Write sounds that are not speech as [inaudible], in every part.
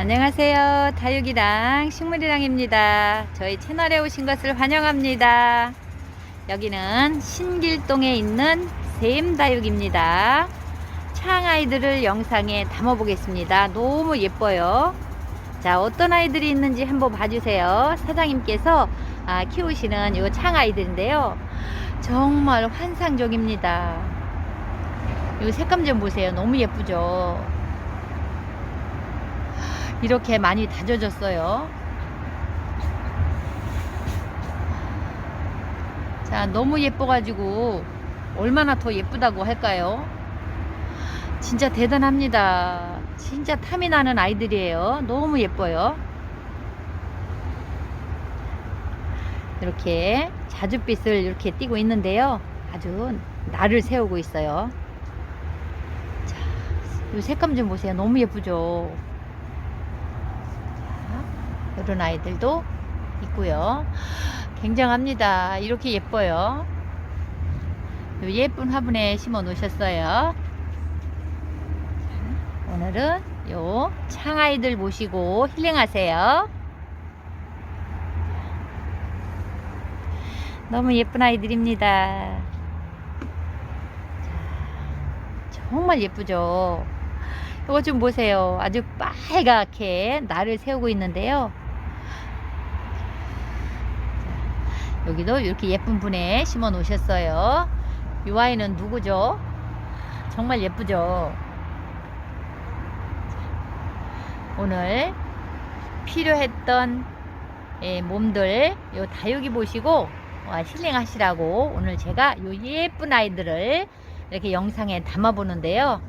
안녕하세요. 다육이랑 식물이랑입니다. 저희 채널에 오신 것을 환영합니다. 여기는 신길동에 있는 샘다육입니다. 창아이들을 영상에 담아 보겠습니다. 너무 예뻐요. 자, 어떤 아이들이 있는지 한번 봐주세요. 사장님께서 아, 키우시는 이 창아이들인데요. 정말 환상적입니다. 이 색감 좀 보세요. 너무 예쁘죠? 이렇게 많이 다져졌어요. 자, 너무 예뻐가지고 얼마나 더 예쁘다고 할까요? 진짜 대단합니다. 진짜 탐이 나는 아이들이에요. 너무 예뻐요. 이렇게 자줏빛을 이렇게 띄고 있는데요. 아주 날을 세우고 있어요. 자, 이 색감 좀 보세요. 너무 예쁘죠? 자, 이런 아이들도 있고요. 굉장합니다. 이렇게 예뻐요. 요 예쁜 화분에 심어 놓으셨어요. 자, 오늘은 요 창아이들 모시고 힐링하세요. 너무 예쁜 아이들입니다. 자, 정말 예쁘죠? 이거 좀 보세요. 아주 빨갛게 날을 세우고 있는데요. 여기도 이렇게 예쁜 분에 심어 놓으셨어요. 이 아이는 누구죠? 정말 예쁘죠? 자, 오늘 필요했던 예, 몸들 요 다육이 보시고 와, 힐링하시라고 오늘 제가 요 예쁜 아이들을 이렇게 영상에 담아 보는데요.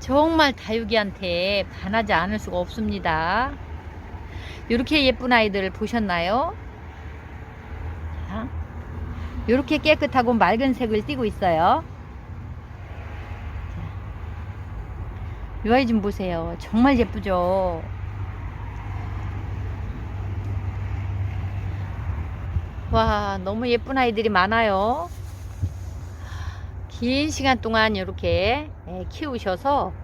정말 다육이한테 반하지 않을 수가 없습니다. 이렇게 예쁜 아이들 보셨나요? 자, 이렇게 깨끗하고 맑은 색을 띠고 있어요. 자, 이 아이 좀 보세요. 정말 예쁘죠? 와, 너무 예쁜 아이들이 많아요. 긴 시간 동안 이렇게 예, 키우셔서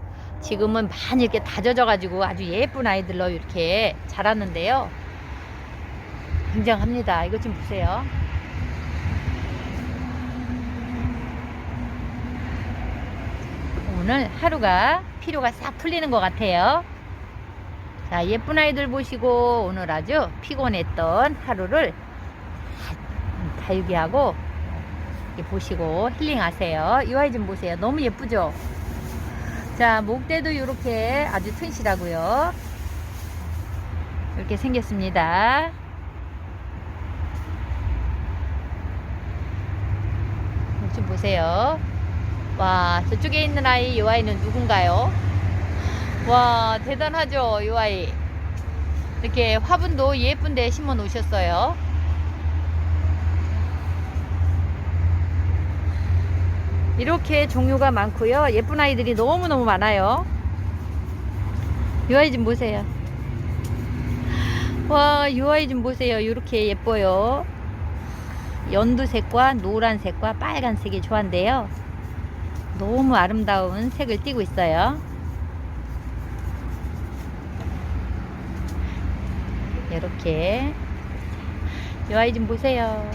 지금은 많이 이렇게 다져져 가지고 아주 예쁜 아이들로 이렇게 자랐는데요. 굉장합니다. 이것 좀 보세요. 오늘 하루가 피로가 싹 풀리는 것 같아요. 자, 예쁜 아이들 보시고 오늘 아주 피곤했던 하루를 다육이하고 보시고 힐링하세요. 이 아이 좀 보세요. 너무 예쁘죠? 자, 목대도 이렇게 아주 튼실하고요. 이렇게 생겼습니다. 좀 보세요. 와, 저쪽에 있는 아이, 이 아이는 누군가요? 와, 대단하죠, 이 아이. 이렇게 화분도 예쁜데 심어 놓으셨어요. 이렇게 종류가 많고요. 예쁜 아이들이 너무너무 많아요. 이 아이 좀 보세요. 와, 이 아이 좀 보세요. 이렇게 예뻐요. 연두색과 노란색과 빨간색이 조화인데요. 너무 아름다운 색을 띠고 있어요. 이렇게 이 아이 좀 보세요.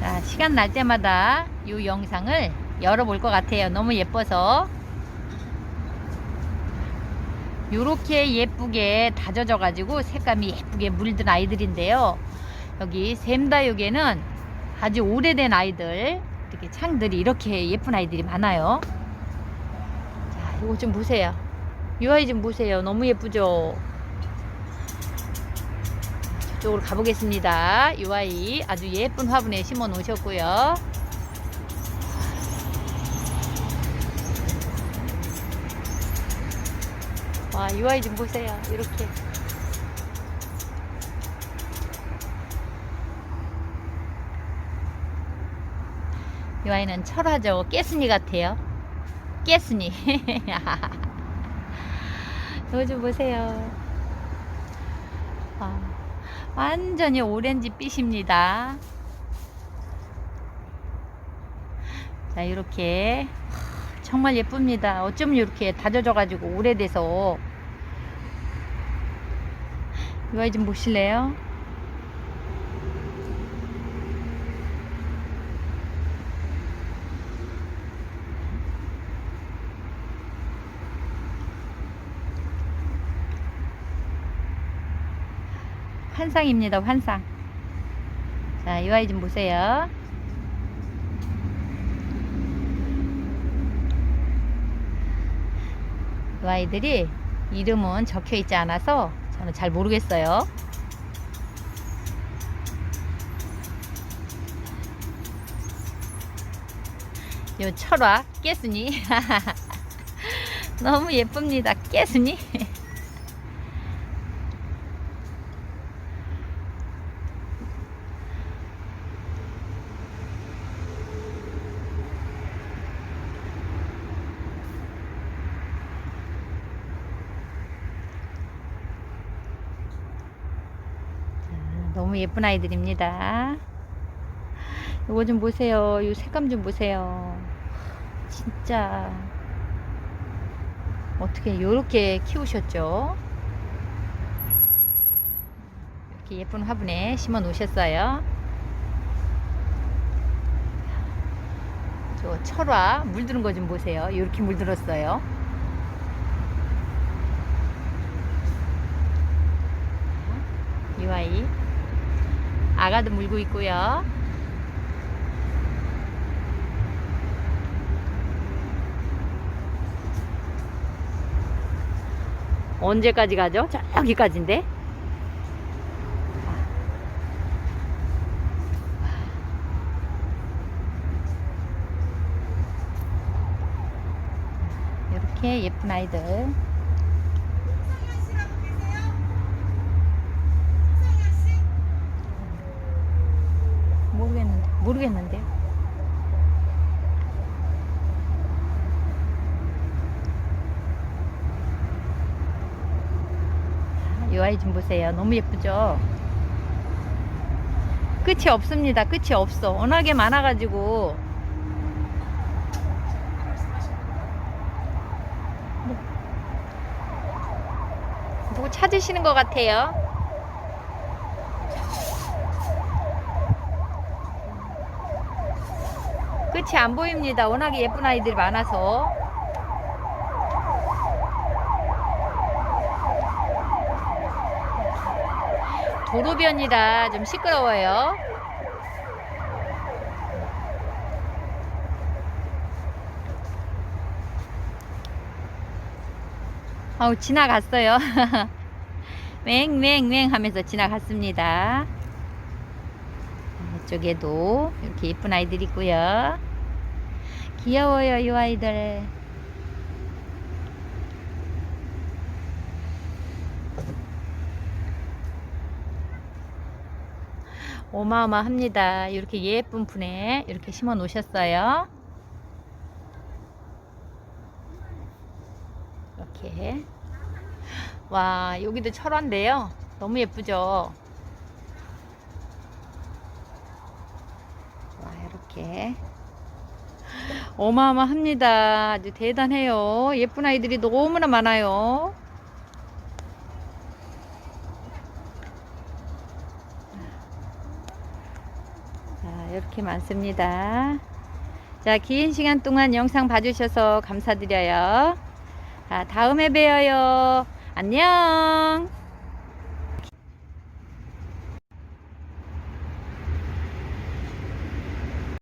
자, 시간 날 때마다 이 영상을 열어볼 것 같아요. 너무 예뻐서. 요렇게 예쁘게 다져져 가지고 색감이 예쁘게 물든 아이들인데요. 여기 샘다육에는 아주 오래된 아이들, 이렇게 창들이 이렇게 예쁜 아이들이 많아요. 자, 이거 좀 보세요. 이 아이 좀 보세요. 너무 예쁘죠? 저쪽으로 가보겠습니다. 이 아이 아주 예쁜 화분에 심어 놓으셨고요. 와, 이 아이 좀 보세요. 이렇게. 이 아이는 철화죠. 깨순이 같아요. 깨순이. [laughs] 좀 보세요. 와. 완전히 오렌지 빛입니다. 자, 이렇게 정말 예쁩니다. 어쩜 이렇게 다져져가지고 오래돼서 이 아이 좀 보실래요? 환상입니다. 환상. 자, 이 아이 좀 보세요. 이 아이들이 이름은 적혀 있지 않아서 저는 잘 모르겠어요. 요 철화 깨순이 [laughs] 너무 예쁩니다. 깨순이 너무 예쁜 아이들입니다. 이거 좀 보세요. 이 색감 좀 보세요. 진짜 어떻게 이렇게 키우셨죠? 이렇게 예쁜 화분에 심어 놓으셨어요. 저 철화 물드는 거 좀 보세요. 이렇게 물들었어요. 이 아이 아가도 물고 있고요. 언제까지 가죠? 저기까지인데. 이렇게 예쁜 아이들. 모르겠는데. 이 아이 좀 보세요. 너무 예쁘죠? 끝이 없습니다. 끝이 없어. 워낙에 많아가지고. 누구 찾으시는 것 같아요. 끝이 안 보입니다. 워낙에 예쁜 아이들이 많아서. 도로변이라 좀 시끄러워요. 아우 지나갔어요. [laughs] 맹맹맹 하면서 지나갔습니다. 이쪽에도 이렇게 예쁜 아이들 있고요. 귀여워요, 이 아이들. 어마어마합니다. 이렇게 예쁜 분에 이렇게 심어 놓으셨어요. 이렇게. 와, 여기도 철화인데요. 너무 예쁘죠? 와, 이렇게. 어마어마합니다. 아주 대단해요. 예쁜 아이들이 너무나 많아요. 자, 이렇게 많습니다. 자, 긴 시간 동안 영상 봐주셔서 감사드려요. 자, 다음에 봬요. 안녕.